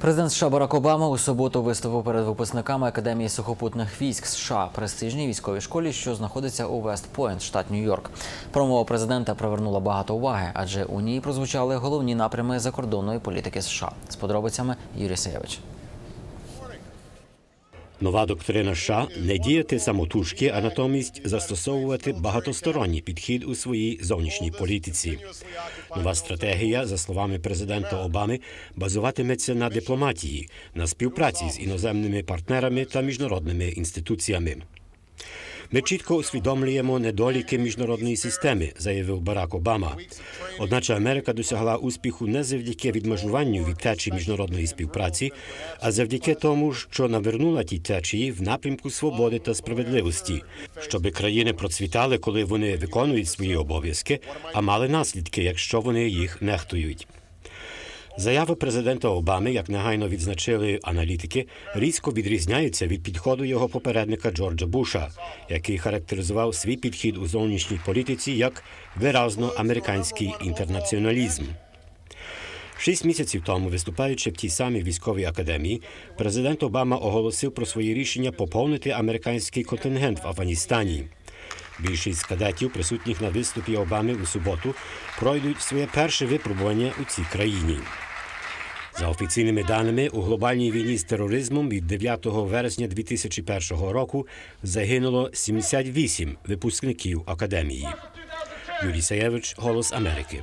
Президент США Барак Обама у суботу виступив перед випускниками Академії сухопутних військ США престижній військовій школі, що знаходиться у Вест-Пойнт, штат Нью-Йорк. Промова президента привернула багато уваги, адже у ній прозвучали головні напрями закордонної політики США. З подробицями Юрій Саєвич. Нова доктрина США не діяти самотужки, а натомість застосовувати багатосторонній підхід у своїй зовнішній політиці. Нова стратегія, за словами президента Обами, базуватиметься на дипломатії, на співпраці з іноземними партнерами та міжнародними інституціями. Ми чітко усвідомлюємо недоліки міжнародної системи, заявив Барак Обама. Одначе Америка досягла успіху не завдяки відмежуванню від течії міжнародної співпраці, а завдяки тому, що навернула ті течії в напрямку свободи та справедливості, щоби країни процвітали, коли вони виконують свої обов'язки, а мали наслідки, якщо вони їх нехтують. Заяви президента Обами, як негайно відзначили аналітики, різко відрізняються від підходу його попередника Джорджа Буша, який характеризував свій підхід у зовнішній політиці як виразно американський інтернаціоналізм. Шість місяців тому, виступаючи в тій самій військовій академії, президент Обама оголосив про своє рішення поповнити американський контингент в Афганістані. Більшість кадетів, присутніх на виступі Обами у суботу, пройдуть своє перше випробування у цій країні. За офіційними даними, у глобальній війні з тероризмом від 9 вересня 2001 року загинуло 78 випускників академії. Юрій Саєвич, Голос Америки.